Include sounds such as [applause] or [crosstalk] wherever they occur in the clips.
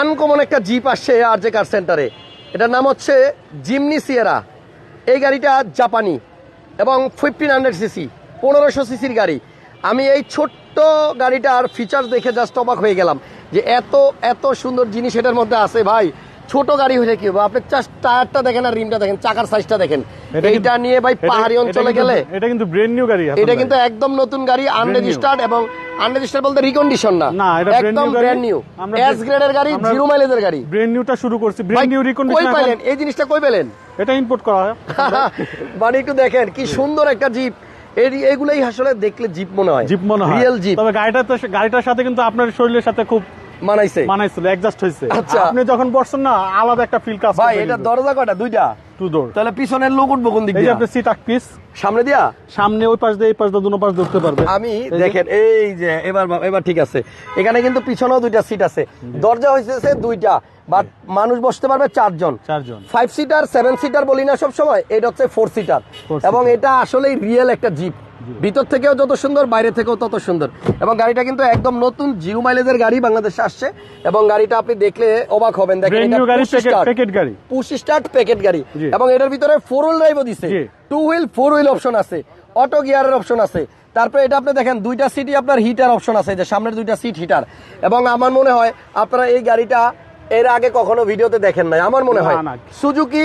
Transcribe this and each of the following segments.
Uncommon একটা zip আসছে আর J কার সেন্টারে এটার নাম হচ্ছে জিমনি সিয়েরা এই গাড়িটা জাপানি এবং ফিফটিন হান্ড্রেড সিসি পনেরোশো সিসির গাড়ি। আমি এই ছোট্ট গাড়িটার ফিচার দেখে জাস্ট অবাক হয়ে গেলাম যে এত এত সুন্দর জিনিস এটার মধ্যে আছে ভাই। ছোট গাড়ি হলে কি হবে? আপনি জাস্ট টায়ারটা দেখেন আর রিমটা দেখেন চাকার সাইজটা দেখেন। এটা এইটা নিয়ে ভাই পাহাড়ি অঞ্চলে গেলে এটা কিন্তু ব্রেন নিউ গাড়ি এটা কিন্তু একদম নতুন গাড়ি আনরেজিস্টার্ড এবং আনরেজিস্টার্ড বলতে রিকন্ডিশন না। না, এটা একদম ব্র্যান্ড নিউ এস গ্রেডের গাড়ি জিরো মাইলেজের গাড়ি। ব্রেন নিউটা শুরু করছি ব্রেন নিউ কই রিকন্ডিশন পাইলেন? এই জিনিসটা কই পেলেন? এটা ইম্পোর্ট করা হয়। [laughs] মানে একটু দেখেন কি সুন্দর একটা জিপ এই এইগুলাই আসলে দেখলে জিপ মনে হয়। জিপ মনে হয়। রিয়েল জিপ তবে গাড়িটাতে গাড়িটার সাথে কিন্তু আপনার শরীরের সাথে খুব মানাইছে। মানাইছিল অ্যাডজাস্ট হয়েছে আচ্ছা। আপনি যখন বসছেন না আলাদা একটা ফিল কাজ ভাই এটা দরজা কয়টা? দুইটা? টু ডোর তাহলে পিছনের লোক উঠবো কোন দিক এই দিয়ে? আপনি সিট পিস সামনে দিয়া? সামনে ওই পাশ দিয়ে এই পাশ দিয়ে দুনো পাশ ধরতে পারবে। আমি দেখেন এই যে এবার এবার ঠিক আছে। এখানে কিন্তু পিছনেও দুইটা সিট আছে। দরজা হয়েছে দুইটা বাট মানুষ বসতে পারবে চারজন। চারজন। ফাইভ সিটার সেভেন সিটার বলি না সব সময় এটা হচ্ছে ফোর সিটার এবং এটা আসলেই রিয়েল একটা জিপ ভিতর থেকেও যত সুন্দর বাইরে থেকেও তত সুন্দর। এবং গাড়িটা কিন্তু একদম নতুন জিরো মাইলেজের গাড়ি বাংলাদেশে আসছে। এবং গাড়িটা আপনি দেখলে অবাক হবেন। দেখেন। প্যাকেট গাড়ি পুশ স্টার্ট প্যাকেট গাড়ি। এবং এটার ভিতরে ফোর হুইল ড্রাইভও দিছে। Two wheel four wheel option আছে। অটো গিয়ারের অপশন আছে। তারপরে এটা আপনি দেখেন দুইটা সিটই আপনার হিটার অপশন আছে যে সামনের দুইটা সিট হিটার এবং আমার মনে হয় আপনারা এই গাড়িটা এর আগে কখনো ভিডিওতে দেখেন নাই। আমার মনে হয়। সুজুকি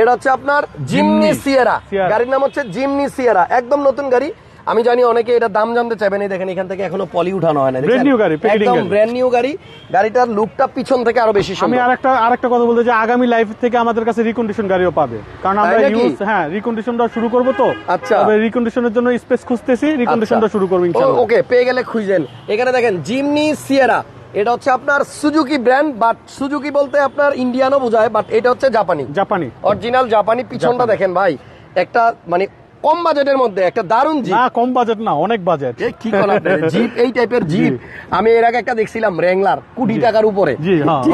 এটা হচ্ছে আপনার জিমনি সিয়েরা। গাড়ির নাম হচ্ছে জিমনি সিয়েরা। একদম নতুন গাড়ি। আমি জানি অনেকে এটা দাম জানতে চাইবেন। এই দেখেন এখান থেকে এখনও পলি উঠানো হয় না? Brand new গাড়ি, একদম ব্র্যান্ড নিউ গাড়ি। গাড়িটার লুকটা পিছন থেকে আরও বেশি সুন্দর। আমি আরেকটা আরেকটা কথা বলতে যে আগামী লাইফ থেকে আমাদের কাছে রিকন্ডিশন গাড়িও পাবে। কারণ আমরা? ইউজ হ্যাঁ রিকন্ডিশনটা শুরু করব তো। আচ্ছা। তবে রিকন্ডিশনের জন্য স্পেস খুঁজতেছি। রিকন্ডিশনটা শুরু করব ইনশাআল্লাহ ওকে পেয়ে গেলে খুঁজেন। এখানে দেখেন জিমনি সিয়েরা। এটা হচ্ছে আপনার সুজুকি ব্র্যান্ড বাট সুজুকি বলতে আপনার ইন্ডিয়ানও বোঝায় বাট এটা হচ্ছে জাপানি জাপানি অরিজিনাল জাপানি পিছনটা দেখেন ভাই। একটা মানে কম বাজেটের মধ্যে একটা দারুণ জিপ না কম বাজেট না অনেক বাজেট এ, কি আপনারা? জিপ এই টাইপের [laughs] জিপ আমি এর আগে একটা দেখছিলাম রেংলার কোটি টাকার উপরে। জি হ্যাঁ আছে?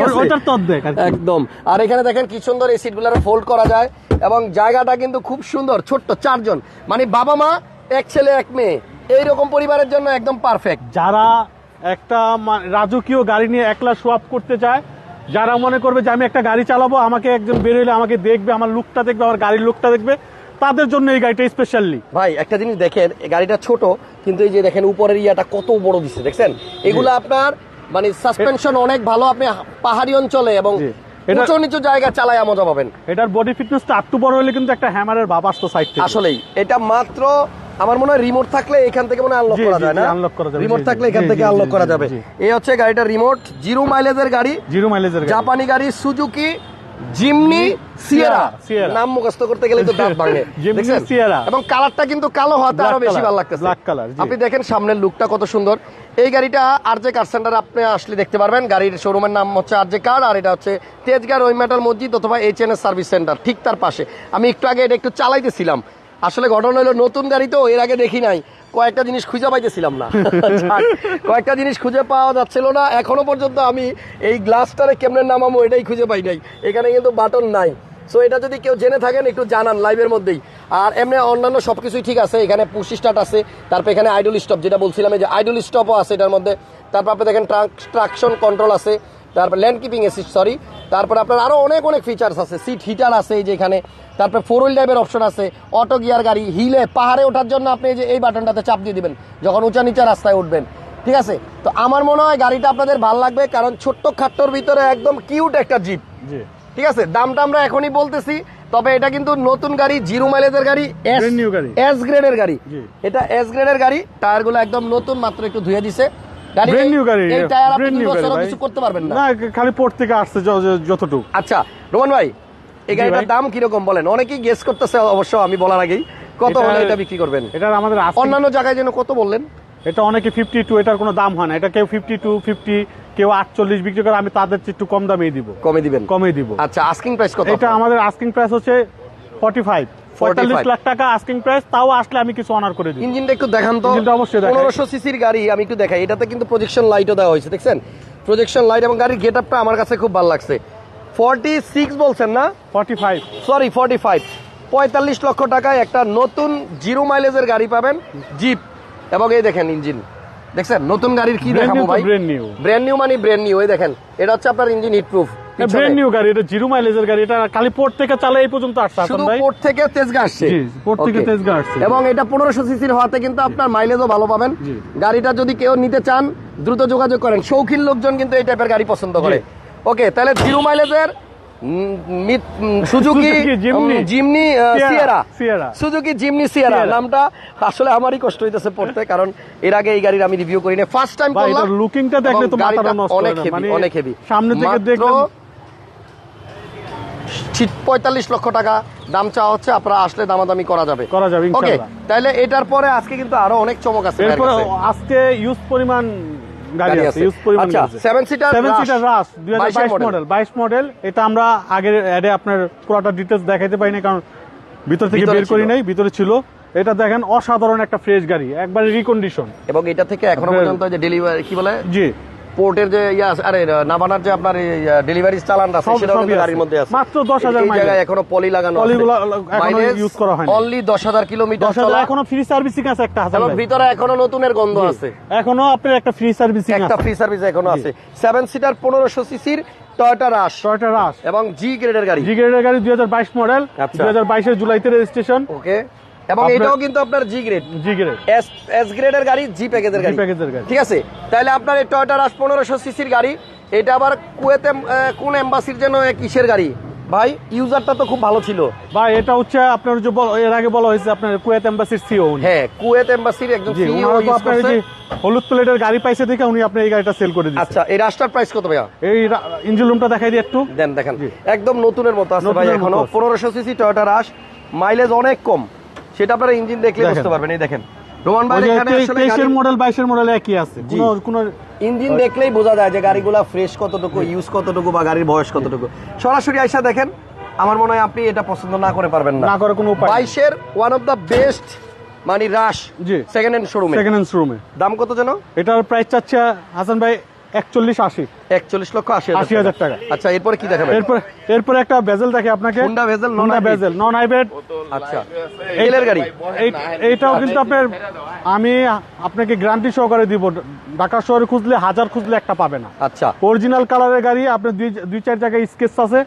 তো কি। একদম। আর এখানে দেখেন কি সুন্দর এই সিটগুলো ফোল্ড করা যায় এবং জায়গাটা কিন্তু খুব সুন্দর ছোট্ট চারজন। মানে বাবা মা এক ছেলে এক মেয়ে। এইরকম পরিবারের জন্য একদম পারফেক্ট যারা একটা রাজকীয় গাড়ি নিয়ে একলা সোয়াপ করতে চায় যারা মনে করবে যে আমি একটা গাড়ি চালাবো আমাকে একজন বেরোলে আমাকে দেখবে আমার লুকটা দেখবে আমার গাড়ির লুকটা দেখবে তাদের জন্য এই গাড়িটা স্পেশালি ভাই একটা জিনিস দেখেন এই গাড়িটা ছোট কিন্তু এই যে দেখেন উপরের ইয়াটা কত বড় দিচ্ছে দেখছেন? এগুলো আপনার মানে সাসপেনশন অনেক ভালো আপনি পাহাড়ি অঞ্চলে এবং উঁচু নিচু জায়গা চালায় মজা পাবেন। এটার বডি ফিটনেসটা একটু বড় হলে কিন্তু একটা হ্যামারের ভাব আসতো সাইড থেকে। আসলেই এটা মাত্র আমার মনে হয় রিমোট থাকলে এখান থেকে মনে আনলক করা যায় না? unlock করা যাবে, রিমোট থাকলে এখান থেকে আনলক করা যাবে। এই হচ্ছে গাড়িটার রিমোট জিরো মাইলেজের গাড়ি। জিরো মাইলেজের গাড়ি। জাপানি গাড়ি সুজুকি জিমনি সিয়েরা। নাম মুখস্থ করতে গেলে তো দাঁত ভাঙে। [laughs] সিয়েরা। এবং কালারটা কিন্তু কালো হওয়াতে আরও বেশি ভালো লাগতেছে। আপনি দেখেন সামনের লুকটা কত সুন্দর। এই গাড়িটা আর জে কার সেন্টার আপনি আসলে দেখতে পারবেন। গাড়ির শোরুমের নাম হচ্ছে আর জে কার আর এটা হচ্ছে তেজগাঁ রহিমেটাল মসজিদ অথবা H N S service centre ঠিক তার পাশে। আমি একটু আগে এটা একটু চালাইতেছিলাম। আসলে ঘটনা হলো, নতুন গাড়ি তো এর আগে দেখি নাই। কয়েকটা জিনিস খুঁজে পাইতেছিলাম না। কয়েকটা জিনিস খুঁজে পাওয়া যাচ্ছিল না। এখনও পর্যন্ত আমি এই গ্লাসটারে কেমনে নামাবো এটাই খুঁজে পাই নাই। এখানে কিন্তু বাটন নাই। সো এটা যদি কেউ জেনে থাকেন, একটু জানান লাইভের মধ্যেই। আর এমনি অন্যান্য সবকিছুই ঠিক আছে। এখানে পুশ স্টার্ট আছে। তারপর এখানে আইডল স্টপ যেটা বলছিলাম যে আইডল স্টপও আছে এটার মধ্যে। তারপর আপনি দেখেন ট্রাকশন কন্ট্রোল আছে। তারপর ল্যান্ড কিপিং এসিস্ট সরি তারপর আপনার আরও অনেক অনেক ফিচার্স আছে। সিট হিটার আছে এই যে এখানে তারপর ফোর হুইল ড্রাইভের অপশন আছে। অটো গিয়ার গাড়ি হিলে পাহাড়ে ওঠার জন্য আপনি যে এই বাটনটাতে চাপ দিয়ে দিবেন। যখন উঁচা নিচা রাস্তায় উঠবেন। ঠিক আছে? তো আমার মনে হয় গাড়িটা আপনাদের ভালো লাগবে কারণ ছোট্ট খাট্টোর ভিতরে একদম কিউট একটা জিপ ঠিক আছে? দামটা আমরা এখনই বলতেছি তবে এটা কিন্তু নতুন গাড়ি জিরো মাইলেজের গাড়ি। এস গ্রেডের গাড়ি। এটা এস গ্রেডের গাড়ি টায়ারগুলো একদম নতুন মাত্র একটু ধুয়ে দিছে। ব্রেন নিউ গাড়ি এই টায়ার আপনি নিউ গাড়ি কিছু করতে পারবেন না। না খালি পোর্ট থেকে আসছে যতটুকু। আচ্ছা রোমান ভাই এই গাড়িটার। দাম কীরকম বলেন? অনেকেই গেস করতেছে অবশ্য আমি বলার আগেই। কত হলে এটা বিক্রি করবেন? এটার আমাদের অন্যান্য জায়গায় যেন কত বললেন? এটা অনেকে ফিফটি টু এটার কোনো দাম হয় না। এটা কেউ ফিফটি টু ফিফটি কেউ আটচল্লিশ বিক্রি করে আমি তাদের একটু কম দামে দিব। কমে দিবেন। কমে দিব। আচ্ছা আস্কিং প্রাইস কত? এটা আমাদের আস্কিং প্রাইস হচ্ছে ফর্টি ফাইভ 45 পঁয়তাল্লিশ লাখ টাকা আস্কিং প্রাইস তাও আসলে আমি কিছু অনার করে দিই ইঞ্জিনটা একটু দেখান তো। ইঞ্জিনটা অবশ্যই দেখাই। সিসির গাড়ি আমি একটু দেখাই। এটাতে কিন্তু প্রজেকশন লাইটও দেওয়া হয়েছে দেখছেন? প্রজেকশন লাইট এবং গাড়ির গেট আপটা আমার কাছে খুব ভালো লাগছে। ফর্টি সিক্স বলছেন না? Forty five sorry forty five পঁয়তাল্লিশ লক্ষ টাকায় একটা নতুন জিরো মাইলেজের গাড়ি পাবেন জিপ এবং এই দেখেন ইঞ্জিন। দেখছেন? নতুন গাড়ির কি দেখাবো ভাই? new। ব্র্যান্ড নিউ মানে ব্র্যান্ড নিউ এই দেখেন এটা হচ্ছে আপনার engine heat proof brand new গাড়ি এটা জিরো মাইলেজের গাড়ি এটা খালি থেকে চালে এই পর্যন্ত আসছে শুধু পোর্ট থেকে তেজগা আসছে? জি, পোর্ট থেকে Okay. আসছে। এবং এটা পনেরোশো সিসির হওয়াতে কিন্তু আপনার মাইলেজও ভালো পাবেন। গাড়িটা যদি কেউ নিতে চান দ্রুত যোগাযোগ করেন। শৌখিন লোকজন কিন্তু এই টাইপের গাড়ি পছন্দ করে। ওকে তাহলে zero মাইলেজের [laughs] Suzuki. Jimny. Sierra Suzuki Jimny Sierra নামটা আসলে আমারই কষ্ট হইতেছে পড়তে কারণ এর আগে এই গাড়ির আমি রিভিউ করি না ফার্স্ট টাইম ভাই করলাম এটার লুকিংটা দেখলে তো মাথাটা নষ্ট অনেক। হেভি মানে অনেক হেভি সামনে থেকে দেখলে পঁয়তাল্লিশ লক্ষ টাকা দাম চাওয়া হচ্ছে আপনারা আসলে দামাদামি করা যাবে। করা যাবে, ওকে তাহলে এটার পরে আজকে কিন্তু আরও অনেক চমক আছে। আজকে ইউজ পরিমাণ গাড়ি গাড়ি আছে আছে। ইউজ পরিমাণ seven সেভেন সিটার রাস দুই হাজার 22 বাইশ মডেল বাইশ মডেল এটা আমরা আগের অ্যাডে আপনার পুরোটা ডিটেলস দেখাইতে পারি না কারণ ভিতর থেকে ভিতরে বের করি নাই ভিতরে ছিল। এটা দেখেন অসাধারণ একটা ফ্রেশ গাড়ি একবারে রিকন্ডিশন এবং এটা থেকে এখনও পর্যন্ত যে ডেলিভারি কি বলে? জি। পোর্টের যে ইয়া আরে নাবানার যে আপনার ডেলিভারি চালান আছে সেটাও কিন্তু গাড়ির মধ্যে আছে। মাত্র 10,000 এই জায়গায় এখনও পলি লাগানো পলিগুলো এখনও use করা হয়নি। অনলি দশ হাজার কিলোমিটার চলা। এখনও ফ্রি সার্ভিসিং আছে একটা হাজার এবং ভিতরে এখনও নতুনের গন্ধ আছে। এখনও আপনার একটা ফ্রি সার্ভিসিং একটা ফ্রি সার্ভিস এখনও আছে। সেভেন সিটার পনেরোশো সিসির টয়টা রাশ টয়টা রাস এবং জি গ্রেডের গাড়ি। জি গ্রেডের গাড়ি দুই হাজার বাইশ মডেল আচ্ছা। দুই হাজার বাইশের জুলাইতে রেজিস্ট্রেশন ওকে এবং এটাও কিন্তু আপনার G grade G grade S S গ্রেডের গাড়ি জি প্যাকেজের গাড়ি। প্যাকেজের গাড়ি। ঠিক আছে? তাহলে আপনার এই টয়োটা রাশ পনেরোশো সিসির গাড়ি। এটা আবার কুয়েতে কোন এম্বাসির জন্য কিসের গাড়ি? ভাই ইউজারটা তো খুব ভালো ছিল। ভাই এটা হচ্ছে আপনার যে এর আগে বলা হয়েছে আপনার কুয়েত এম্বাসির সিও হ্যাঁ কুয়েত এম্বাসির একজন ইউজ আপনার যে হলুদ প্লেটের গাড়ি পাইছে দেখে উনি আপনার এই গাড়িটা সেল করে দিচ্ছেন আচ্ছা এই রাশটার প্রাইস কত ভাইয়া? এই ইঞ্জিন রুমটা দেখাই দিই একটু। দেন দেখেন। একদম নতুনের মতো আছে ভাই এখনও। মতো আছে। পনেরোশো সিসি টয়োটা রাশ মাইলেজ অনেক কম। সেটা আপনারা ইঞ্জিন দেখলে বুঝতে পারবেন এই দেখেন। রোমান ভাই এখানে আসলে গাড়ি- মডেল বাইশের মডেল একই আছে। কোনো কোনো ইঞ্জিন দেখলেই বোঝা যায় যে গাড়িগুলা ফ্রেশ কতটুকু ইউজ কতটুকু বা গাড়ির বয়স কতটুকু। সরাসরি আইসা দেখেন আমার মনে হয় আপনি এটা পছন্দ না করে পারবেন না। না করে কোনো উপায় নেই। বাইশের ওয়ান অফ দ্য বেস্ট মানে রাশ জি। সেকেন্ড হ্যান্ড শোরুমে সেকেন্ড হ্যান্ড রুমে দাম কত যেন? এটার প্রাইস চাচ্ছে হাসান ভাই একচল্লিশ আশি। একচল্লিশ লক্ষ আশি আশি হাজার টাকা। আচ্ছা এরপরে কি দেখাবেন? এরপর এরপরে একটা বেজেল দেখে আপনাকে। Honda bezel, non Honda non hybrid আচ্ছা। তেলের গাড়ি? এইটাও কিন্তু আপনার আমি আপনাকে গ্যারান্টি সহকারে দিব। ঢাকা শহরে খুঁজলে হাজার খুঁজলে একটা পাবে না। আচ্ছা। অরিজিনাল কালারের গাড়ি আপনার দুই দুই চার জায়গায় স্কেচ আছে।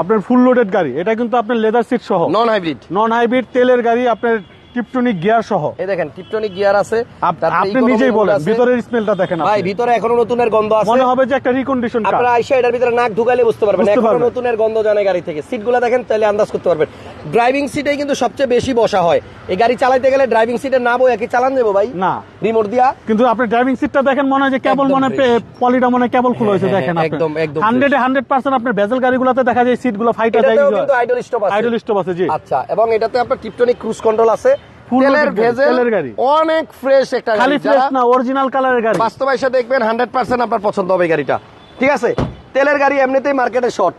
আপনার ফুল লোডেড গাড়ি। এটা কিন্তু আপনার লেদার সিট সহ। নন হাইব্রিড নন হাইব্রিড তেলের গাড়ি আপনার টিপটনিক গিয়ার সহ। এই দেখেন টিপটনিক গিয়ার আছে। আপ- আপনি নিজেই বলেন। ভিতরের স্মেলটা দেখেন ভাই ভিতরে এখনও নতুনের গন্ধ আছে। মনে হবে যে একটা রিকন্ডিশন কার আপনারা আইসা এটার ভিতরে নাক ঢুকালে বুঝতে পারবেন এখন এখনও নতুনের গন্ধ জানে গাড়ি থেকে। সিটগুলো দেখেন তাহলে আন্দাজ করতে পারবেন। ড্রাইভিং সিটে কিন্তু সবচেয়ে বেশি বসা হয়। এই গাড়ি চালাইতে গেলে ড্রাইভিং সিটে না বই একই চালান দেবো ভাই? না। রিমোট দিয়া? কিন্তু আপনি ড্রাইভিং সিটটা দেখেন মনে হয় যে কেবল মনে পলিটা মনে কেবল খুলে হয়েছে হ্যাঁ, দেখেন হ্যাঁ, একদম, একদম হান্ড্রেডে হান্ড্রেড পার্সেন্ট আপনার বেজেল গাড়িগুলোতে দেখা যায় সিটগুলো ফাইটা যায় কিন্তু আইডল স্টপ আছে। আইডল স্টপ আছে জি। আচ্ছা এবং এটাতে আপনার টিপটনিক ক্রুজ কন্ট্রোল আছে। তেলের ভেজেল অনেক ফ্রেশ একটা গাড়ি ফ্রেশ না অরিজিনাল কালারের গাড়ি। বাস্তবে এসে দেখবেন হান্ড্রেড পার্সেন্ট আপনার পছন্দ হবে গাড়িটা। ঠিক আছে? তেলের গাড়ি এমনিতেই মার্কেটে শর্ট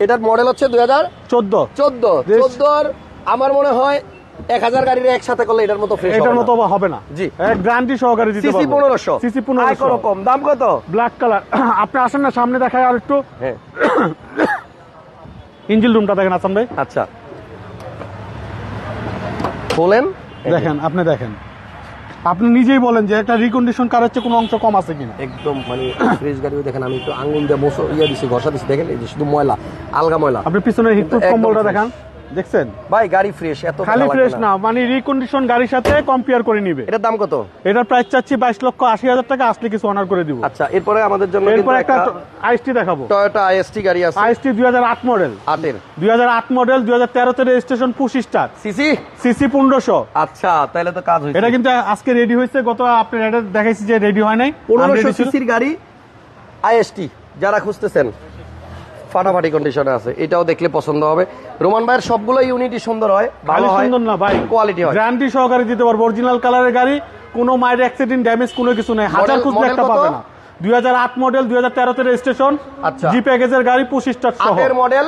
এটার মডেল হচ্ছে দুই হাজার চোদ্দ। চোদ্দ। চোদ্দর আমার মনে হয় এক হাজার গাড়ির একসাথে করলে এটার মতো এটার মতো হবে না। জি। গ্যারান্টি সহকারে দিতে সিসি পনেরোশো। সিসি পনেরোশো। কম দাম কত? ব্ল্যাক কালার [coughs] আপনি আসেন না সামনে দেখায় আর একটু। হ্যাঁ। [coughs] ইঞ্জিন রুমটা দেখেন আসাম ভাই। আচ্ছা। বলেন। দেখেন আপনি দেখেন। আপনি নিজেই বলেন যে একটা রিকন্ডিশন কার হচ্ছে কোনো অংশ কম আছে কিনা? একদম মানে ফ্রেশ গাড়িও দেখেন আমি একটু আঙুল দিয়ে মোশো ইয়ে দিছি ঘষা দিছি। দেখেন এই যে শুধু ময়লা আলগা ময়লা। আপনি পিছনের হিটপ্রুফ একদম কম্বলটা। দেখান। দেখছেন? ভাই গাড়ি ফ্রেশ এত খালি ফ্রেশ না। মানে রিকন্ডিশন গাড়ির সাথে কম্পেয়ার করে নিবে। এটার দাম কত? এটার প্রাইস চাচ্ছি বাইশ লক্ষ আশি হাজার টাকা আসলে কিছু অনার করে দিব। আচ্ছা এরপরে আমাদের জন্য এরপর একটা আইএসটি দেখাবো। টয়োটা আইএসটি গাড়ি আছে। আইএসটি দুই হাজার আট মডেল আটের। দুই হাজার আট মডেল দুই হাজার তেরোতে registration push start CC? CC পনেরোশো। আচ্ছা তাহলে তো কাজ হয়েছে। এটা কিন্তু আজকে রেডি হয়েছে গত আপনার এটা দেখাইছি যে রেডি হয় নাই। পনেরোশো Unready ছিল। সিসির গাড়ি আইএসটি যারা খুঁজতেছেন। ফাটাফাটি কন্ডিশনে আছে। এটাও দেখলে পছন্দ হবে। রোমান ভাইয়ের সবগুলো ইউনিটি সুন্দর হয় ভালো হয় সুন্দর না ভাই। কোয়ালিটি হয়। গ্যারান্টি সহকারে দিতে পারব অরিজিনাল কালারের গাড়ি কোনো মায়ের অ্যাক্সিডেন্ট ড্যামেজ কোনো কিছু নেই। হাজার Model- একটা পাবে না। দুই হাজার আট মডেল দুই হাজার তেরোতে রেজিস্ট্রেশন আচ্ছা। জি প্যাকেজের গাড়ি পঁচিশ স্টার সহ। মডেল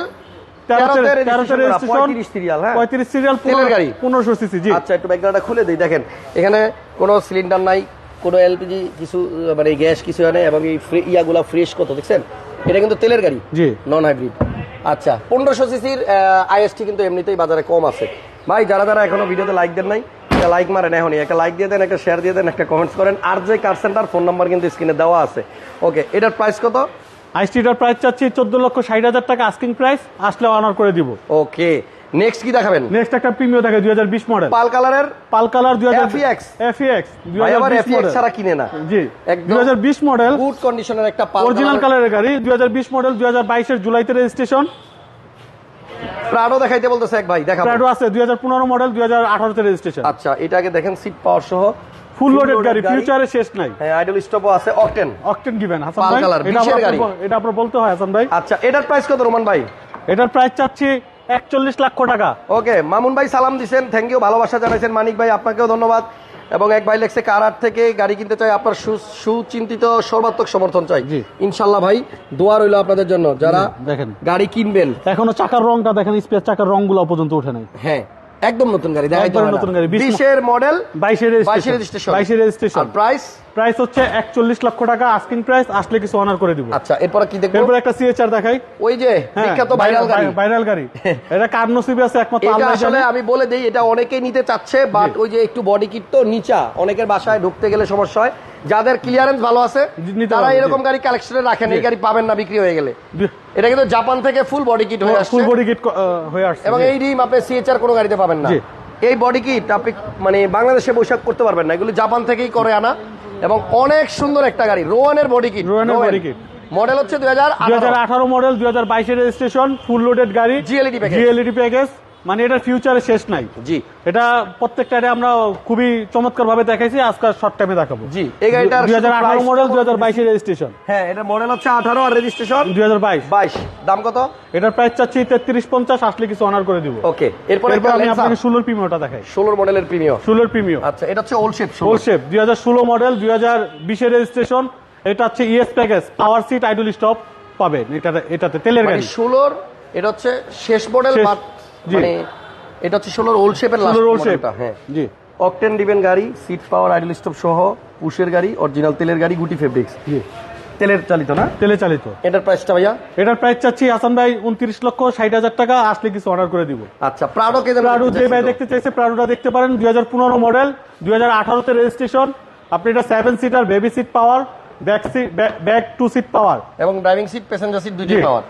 তেরোতে তেরোতে তেরোতে registration করা, রেজিস্ট্রেশন 35 সিরিয়াল হ্যাঁ? পঁয়ত্রিশ সিরিয়াল তেলের গাড়ি। পনেরোশো সিসি জি। আচ্ছা একটু ব্যাকগ্রাউন্ডটা খুলে দিই দেখেন। এখানে কোনো সিলিন্ডার নাই কোনো এলপিজি কিছু মানে গ্যাস কিছু নেই এবং এই ইয়াগুলা ফ্রেশ কত দেখছেন? এটা কিন্তু তেলের গাড়ি? জি। নন হাইব্রিড আচ্ছা পনেরোশো সিসির আইএসটি কিন্তু এমনিতেই বাজারে কম আছে। ভাই যারা যারা এখনও ভিডিওতে লাইক দেন নাই একটা লাইক মারেন এখনই একটা লাইক দিয়ে দেন একটা শেয়ার দিয়ে দেন একটা কমেন্টস করেন। আর যে কার সেন্টার ফোন নাম্বার কিন্তু স্ক্রিনে দেওয়া আছে। ওকে এটার প্রাইস কত? আইএসটিটার প্রাইস চাচ্ছি চোদ্দ লক্ষ ষাট হাজার টাকা আস্কিং প্রাইস আসলে অনার করে দিব। ওকে নেক্সট কি দেখাবেন? নেক্সট একটা প্রিমিয় দেখে দুই হাজার বিশ মডেল পাল কালারের পাল কালার দুই হাজার FEX এফিএক্স দুই ভাই আবার হাজার বিশ এফিএক্স মডেল ছাড়া কিনে না। জি একদম দুই হাজার বিশ মডেল গুড কন্ডিশনের একটা পাল অরিজিনাল কালারের গাড়ি দুই হাজার বিশ মডেল দুই হাজার বাইশের জুলাইতে রেজিস্ট্রেশন প্রাডো দেখাইতে বলতেছে এক ভাই দেখাবো। প্রাডো আছে দুই হাজার পনেরো মডেল দুই হাজার আঠারোতে রেজিস্ট্রেশন আচ্ছা এটাকে দেখেন সিট পাওয়ার সহ। ফুল লোডেড গাড়ি ফিউচারে শেষ নাই। হ্যাঁ আইডল স্টপও আছে octane octane given Hasan Pal ভাই। এটা আপনার বলতে হয় হাসান ভাই। আচ্ছা এটার প্রাইস কত রোমান ভাই? এটার প্রাইস চাচ্ছি একচল্লিশ লক্ষ টাকা। ওকে মামুন ভাই সালাম দিচ্ছেন থ্যাংক ইউ ভালোবাসা জানাইছেন মানিক ভাই আপনাকেও ধন্যবাদ। এবং এক ভাই লেখছে কার থেকে গাড়ি কিনতে চাই আপনার সু- সুচিন্তিত সর্বাত্মক সমর্থন চাই। জি। ইনশাল্লাহ ভাই দোয়া রইল আপনাদের জন্য যারা দেখেন। গাড়ি কিনবেন। এখনও চাকার রংটা দেখেন স্পেস চাকার রংগুলো পর্যন্ত ওঠে নাই। হ্যাঁ একদম নতুন গাড়ি একবারে নতুন গাড়ি, বিশ বিশের মডেল বাইশের রেজিস্ট্রেশন বাইশের রেজিস্ট্রেশন প্রাইস প্রাইস হচ্ছে একচল্লিশ লক্ষ টাকা আস্কিং প্রাইস আসলে কিছু অনার করে দিব। আচ্ছা এরপর কি দেখব? এরপর একটা সিএচআর দেখাই। ওই যে হ্যাঁ, বিখ্যাত ভাইরাল গাড়ি। ভাইরাল গাড়ি। এটা কার নসিবে আছে একমাত্র আল্লাহ আসলে আমি বলে দেই এটা অনেকেই নিতে চাচ্ছে বাট ওই যে একটু বডি কিট তো নিচা অনেকের বাসায় ঢুকতে গেলে সমস্যা হয়। যাদের ক্লিয়ারেন্স ভালো আছে তারা এরকম গাড়ি কালেকশনে রাখেন এই গাড়ি পাবেন না বিক্রি হয়ে গেলে। এটা কিন্তু জাপান থেকে ফুল বডি কিট হয়ে আসছে। ফুল বডি কিট হয়ে আসছে এবং এই রিম আপনি সিএচআর কোনো গাড়িতে পাবেন না। এই বডি কিট আপনি মানে বাংলাদেশে বৈশাখ করতে পারবেন না এগুলো জাপান থেকেই করে আনা। এবং অনেক সুন্দর একটা গাড়ি রোয়ানের বডি কিট রোয়ানের বডি কিট মডেল হচ্ছে দুই হাজার আঠারো। মডেল দুই হাজার বাইশের রেজিস্ট্রেশন ফুল লোডেড গাড়ি জিএলইডি প্যাকেজ জিএলইডি প্যাকেজ মানে এটার ফিউচারে শেষ নাই। জি। এটা প্রত্যেকটা আমরা খুবই চমৎকার ভাবে দেখাইছি আজকাল শর্ট টাইমে দেখাবো। জি এই হাজার আঠারো মডেল কত? দুই হাজার বাইশের রেজিস্ট্রেশন হ্যাঁ এটা মডেল হচ্ছে আঠারো আর রেজিস্ট্রেশন দুই হাজার বাইশ। বাইশ। দাম কত? এটার প্রাইস চাচ্ছি তেত্রিশ পঞ্চাশ আসলে কিছু অনার করে দিব। ওকে এরপরে আমি আপনাকে ষোলোর প্রিমিয়টা দেখাই। ষোলোর মডেলের প্রিমিয়াম ষোলোর প্রিমিয়ম আচ্ছা এটা হচ্ছে ওল্ড শেপ ওল শেপ দুই হাজার ষোলো মডেল দুই হাজার বিশের রেজিস্ট্রেশন এটা হচ্ছে ES package power seat idle stop পাবেন এটাতে এটাতে তেলের মানে গাড়ি। ষোলোর এটা হচ্ছে শেষ মডেল। মানে এটা হচ্ছে ষোলোর ওল্ড শেপের ষোলোর ওল শেপ হ্যাঁ। জি। অকটেন দিবেন গাড়ি সিট পাওয়ার আইডল স্টপ সহ পুশের গাড়ি অরিজিনাল তেলের গাড়ি গুটি ফেব্রিক্স জি। তেলের চালিত না? তেলে চালিত। এটার প্রাইসটা ভাইয়া? এটার প্রাইস চাচ্ছি হাসান ভাই উনত্রিশ লক্ষ ষাট হাজার টাকা আসলে কিছু অর্ডার করে দিব। আচ্ছা প্রাডো কে প্রাডো যে ভাই দেখতে চাইছে প্রাডোটা দেখতে পারেন দুই হাজার পনেরো মডেল দুই হাজার আঠারোতে রেজিস্ট্রেশন আপনি এটা seven seater baby seat power back seat back two seat power এবং ড্রাইভিং সিট প্যাসেঞ্জার সিট দুইটাই পাওয়ার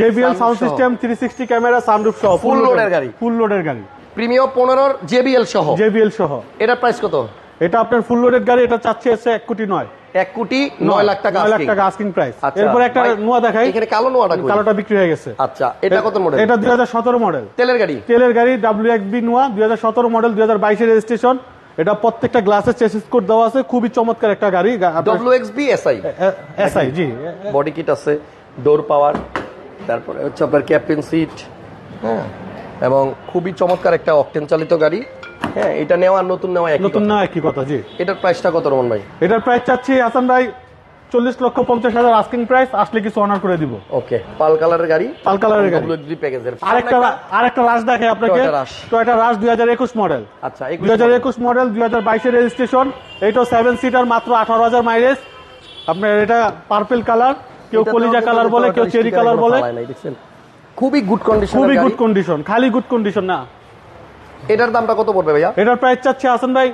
জেবিএল সাউন্ড সহ। System three sixty camera sunroof সহ load এর গাড়ি। ফুল লোডের গাড়ি। প্রিমিয়াম পনেরোর জেবিএল সহ। জেবিএল সহ। এটার প্রাইস কত? এটা আপনার ফুল লোডের গাড়ি এটা চাচ্ছে হচ্ছে এক কোটি নয়। এক কোটি নয় লাখ টাকা লাখ টাকা আস্কিং প্রাইস আচ্ছা, এরপর একটা নোয়া দেখাই। এখানে কালো নোয়াটা? কালোটা বিক্রি হয়ে গেছে। আচ্ছা এটা কত মডেল এটা দুই হাজার সতেরো মডেল তেলের গাড়ি? তেলের গাড়ি বি নোয়া দুই হাজার সতেরো মডেল দুই হাজার বাইশের রেজিস্ট্রেশন এটা প্রত্যেকটা গ্লাসের চেসিস কোড দেওয়া আছে। খুবই চমৎকার একটা গাড়ি। বি এসআই এসআই জি। বডি কিট আছে ডোর পাওয়ার তারপরে হচ্ছে আপনার ক্যাপ্টেন সিট হ্যাঁ। এবং খুবই চমৎকার একটা অকটেন চালিত গাড়ি। হ্যাঁ এটা নেওয়া নতুন নেওয়া একই নতুন। না একই কথা জি। এটার প্রাইসটা কত রমন ভাই? এটার প্রাইস চাচ্ছি হাসান ভাই চল্লিশ লক্ষ পঞ্চাশ হাজার আস্কিং প্রাইস আসলে কিছু অনার করে দিব। ওকে পাল কালারের গাড়ি। পাল কালারের গাড়ি। প্যাকেজের আরেকটা আরেকটা রাশ দেখে আপনাকে। Rush। রাশ দুই হাজার একুশ মডেল আচ্ছা দুই হাজার একুশ মডেল দুই হাজার বাইশের রেজিস্ট্রেশন এইটাও সেভেন সিটার মাত্র আঠারো হাজার মাইলেজ আপনার এটা পার্পেল কালার কেউ কলিজা কালার বলে কেউ চেরি কালার বলে। খুবই গুড কন্ডিশন খুবই গুড। কন্ডিশন খালি গুড কন্ডিশন না। এটার দামটা কত পড়বে ভাইয়া? এটার প্রাইস চাচ্ছে হাসান ভাই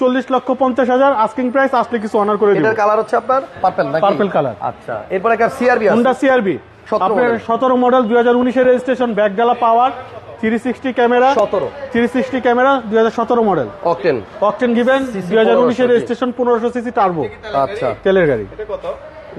চল্লিশ লক্ষ পঞ্চাশ হাজার আস্কিং প্রাইস আসলে কিছু অনার করে এটার কালার হচ্ছে আপনার পার্পল নাকি? Purple color। আচ্ছা এরপর একটা সিআরবি হুন্ডা সিআরবি আপনার সতেরো মডেল দুই হাজার উনিশের registration ব্যাকগালা power three sixty camera 17 three sixty camera দুই হাজার সতেরো মডেল অকটেন অকটেন গিভেন দুই হাজার উনিশের। রেজিস্ট্রেশন পনেরোশো সিসি টার্বো আচ্ছা। তেলের গাড়ি।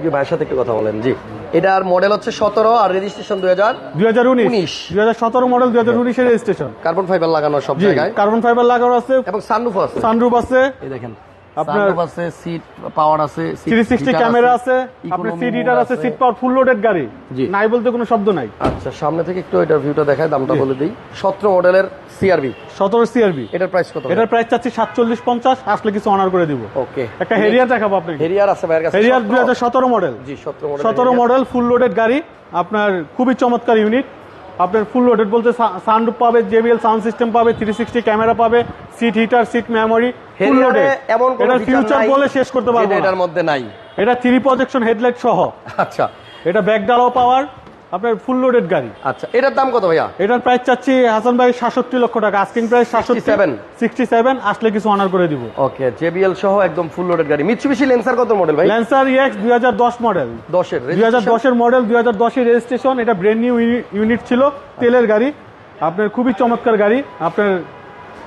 ভাইয়ের সাথে একটু কথা বলেন? জি। এটার মডেল হচ্ছে সতেরো আর রেজিস্ট্রেশন দুই হাজার দুই হাজার উনিশ। উনিশ। দুই হাজার সতেরো মডেল দুই হাজার উনিশের রেজিস্ট্রেশন কার্বন ফাইবার লাগানো সব জায়গায়। কার্বন ফাইবার লাগানো আছে। এবং সানরুফ আছে। সানরুফ আছে। এই দেখেন। আপনার- আছে সিট পাওয়ার আছে seat three sixty heater camera আছে আপনার সিট হিটার আছে সিট পাওয়ার ফুল লোডেড গাড়ি। নাই বলতে কোনো শব্দ নাই। আচ্ছা সামনে থেকে একটু এটার ভিউটা দেখায় দামটা বলে দিই। সতেরো মডেলের সিআরবি সতেরো সিআরবি এটার প্রাইস কত এটার প্রাইস চাচ্ছি সাতচল্লিশ পঞ্চাশ আসলে কিছু অনার করে দিব। ওকে একটা হেরিয়ার দেখাবো আপনাকে। হেরিয়ার আছে ভাইয়ের কাছে। হেরিয়ার দুই 17 হাজার সতেরো মডেল জি সতেরো মডেল সতেরো মডেল ফুল লোডেড গাড়ি আপনার খুবই চমৎকার ইউনিট আপনার ফুল লোডেড বলতে সানরুফ পাবে জেবিএল সাউন্ড সিস্টেম পাবে থ্রি সিক্সটি ক্যামেরা পাবে seat heater seat memory full loaded এমন কোন এটার ফিউচার বলে শেষ করতে পারব এটার মধ্যে নাই। এটা থ্রি প্রজেকশন হেডলাইট সহ। আচ্ছা। এটা ব্যাকডালাও পাওয়ার আপনার ফুল লোডেড গাড়ি। আচ্ছা এটার দাম কত ভাইয়া? এটার প্রাইস চাচ্ছি হাসান ভাই সাতষট্টি লক্ষ টাকা। আস্কিং প্রাইস সাতষট্টি 67 সিক্সটি সেভেন আসলে কিছু অনার করে দিব। ওকে জেবিএল সহ একদম ফুল লোডেড গাড়ি। মিৎসুবিশি লেন্সার কত মডেল ভাই? ল্যান্সার ইএক্স দুই হাজার দশ মডেল দশের দুই হাজার দশের মডেল দুই হাজার দশের রেজিস্ট্রেশন এটা ব্র্যান্ড নিউ ইউনিট ছিল তেলের গাড়ি। আপনার খুবই চমৎকার গাড়ি। আপনার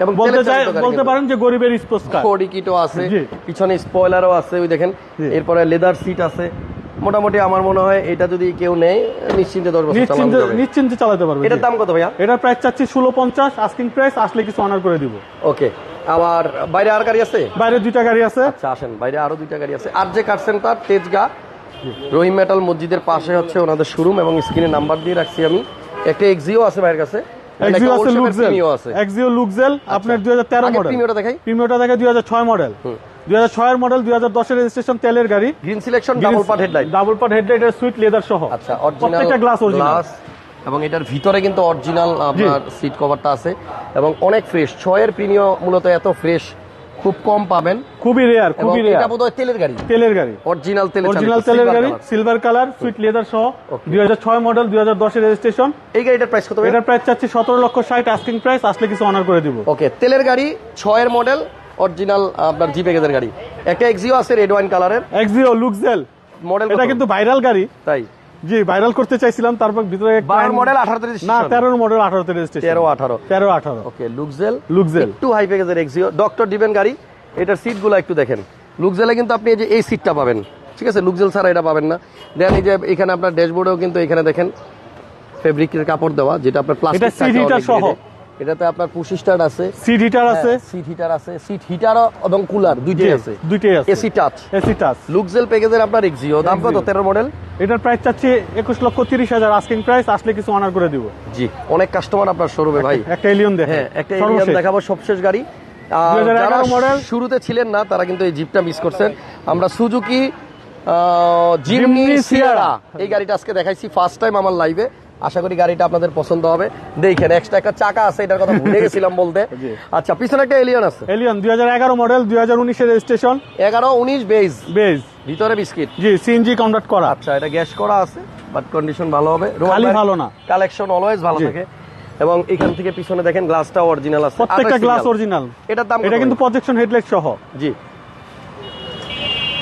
এবং বলতে চাই বলতে পারেন যে গরিবের স্পোর্টস কার কিটো আছে পিছনে স্পয়লারও আছে ওই দেখেন। এরপরে লেদার সিট আছে। মোটামুটি আমার মনে হয় এটা যদি কেউ নেয় নিশ্চিন্তে দশ বছর নিশ্চিন্তে নিশ্চিন্তে চালাতে পারবে এটার। দাম কত ভাইয়া? এটার প্রাইস চাচ্ছি ষোলো পঞ্চাশ আস্কিং প্রাইস আসলে কিছু অনার করে দিব। ওকে আবার বাইরে আর গাড়ি আছে? বাইরে দুইটা গাড়ি আছে। আচ্ছা আসেন বাইরে আরও দুইটা গাড়ি আছে। আর যে car centre Tejgaon Rahim metal মসজিদের পাশে হচ্ছে ওনাদের শোরুম এবং স্ক্রিনে নাম্বার দিয়ে রাখছি আমি। একটা এক্সিও আছে ভাইয়ের কাছে এক্সিও আছে লুকজেল এক্সিও লুকজেল আপনার দুই হাজার তেরো মডেল প্রিমিয়টা দেখাই। প্রিমিয়টা দেখে দুই হাজার ছয় মডেল দুই হাজার ছয়ের মডেল দুই হাজার দশের রেজিস্ট্রেশন তেলের গাড়ি। Green selection double part headlight double part হেডলাইটের sweet leather সহ। আচ্ছা প্রত্যেকটা গ্লাস অরিজিনাল এবং এটার ভিতরে কিন্তু অরিজিনাল আপনার সিট কভারটা আছে এবং অনেক ফ্রেশ ছয়ের প্রিমিয় মূলত এত ফ্রেশ খুব কম পাবেন। খুবই রেয়ার খুবই এটা রেয়ার বোধহয় তেলের গাড়ি। তেলের গাড়ি। অরিজিনাল তেলের অরিজিনাল তেলের গাড়ি সিলভার কালার সুইট লেদার সহ। Okay. দুই হাজার ছয় মডেল দুই হাজার দশের রেজিস্ট্রেশন এই গাড়িটার প্রাইস কত এটার প্রাইস চাচ্ছি সতেরো লক্ষ ষাট আস্কিং প্রাইস আসলে কিছু অনার করে দিব। ওকে তেলের গাড়ি ছয়ের মডেল অরিজিনাল আপনার জি প্যাকেজের গাড়ি। একটা এক্সিও আছে রেড ওয়াইন কালারের এক্সিও লুকজেল মডেল এটা কিন্তু ভাইরাল গাড়ি। তাই। জি ভাইরাল করতে চাইছিলাম তারপর ভিতরে বারোর মডেল আঠারো না তেরোর মডেল আঠারোতে রেজিস্ট্রেশন তেরো আঠারো। তেরো আঠারো। ওকে লুকজেল লুকজেল একটু হাই প্যাকেজের এক্সিও ডক্টর ডিবেন গাড়ি এটার সিটগুলো একটু দেখেন। লুকজেলে কিন্তু আপনি এই যে এই সিটটা পাবেন। ঠিক আছে? লুকজেল ছাড়া এটা পাবেন না। দেন এই যে এখানে আপনার ড্যাশবোর্ডেও কিন্তু এখানে দেখেন ফেব্রিকের কাপড় দেওয়া যেটা আপনার প্লাস্টিক সহ। এটাতে আপনার পুশ স্টার্ট আছে। সিট হিটার আছে। সিট হিটার আছে। সিট হিটার এবং কুলার দুইটাই আছে। দুইটাই আছে। AC touch AC touch Luxel প্যাকেজের আপনার এক্সিও দাম কত? Exio। তেরো মডেল এটার প্রাইস চাচ্ছি একুশ লক্ষ তিরিশ হাজার। আস্কিং প্রাইস আসলে কিছু অনার করে দিব। জি অনেক কাস্টমার আপনার শোরুমে ভাই। একটা এলিয়ন দেখে হ্যাঁ একটা এলিয়ন দেখাবো সবশেষ গাড়ি। যারা মডেল। শুরুতে ছিলেন না তারা কিন্তু এই জিপটা মিস করছেন। আমরা সুজুকি জিমনি সিয়ারা এই গাড়িটা আজকে দেখাইছি ফার্স্ট টাইম আমার লাইভে আশা করি গাড়িটা আপনাদের পছন্দ হবে। দেখেন এক্সট্রা একটা চাকা আছে এটার কথা ভুলে গেছিলাম বলতে। [laughs] আচ্ছা পিছনে একটা এলিয়ন আছে। এলিয়ন দুই হাজার এগারো মডেল দুই হাজার উনিশের রেজিস্ট্রেশন এগারো উনিশ বেজ বেজ ভিতরে বিস্কিট জি সিএনজি কনভার্ট করা। আচ্ছা এটা গ্যাস করা আছে বাট কন্ডিশন ভালো হবে। খালি ভালো না। কালেকশন অলওয়েজ ভালো থাকে। এবং এখান থেকে পিছনে দেখেন গ্লাসটা অরিজিনাল আছে। প্রত্যেকটা গ্লাস অরিজিনাল এটার দাম এটা কিন্তু প্রজেকশন হেডলাইট সহ। জি।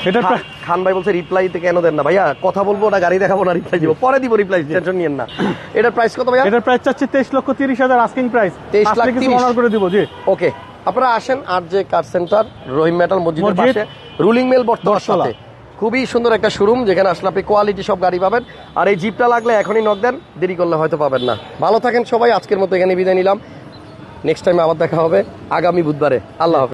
প্রায়- খান ভাই বলছে রিপ্লাইতে কেন দেন না? ভাইয়া কথা বলব না গাড়ি দেখাবো না রিপ্লাই দিব। পরে দিব রিপ্লাই টেনশন নিয়েন না। এটার প্রাইস কত ভাইয়া? এটার প্রাইস চাচ্ছি তেইশ লক্ষ তিরিশ হাজার আস্কিং প্রাইস 23 লাখ কিছু অনার করে দিব জি। ওকে আপনারা আসেন আর যে কার সেন্টার রহিম মেটাল মসজিদের মসজিদ, পাশে। রুলিং মেল বর্তমান। সাথে। খুবই সুন্দর একটা শোরুম যেখানে আসলে আপনি কোয়ালিটি সব গাড়ি পাবেন। আর এই জিপটা লাগলে এখনই নক দেন দেরি করলে হয়তো পাবেন না। ভালো থাকেন সবাই আজকের মতো এখানে বিদায় নিলাম। নেক্সট টাইম আবার দেখা হবে আগামী বুধবারে। আল্লাহ হাফেজ।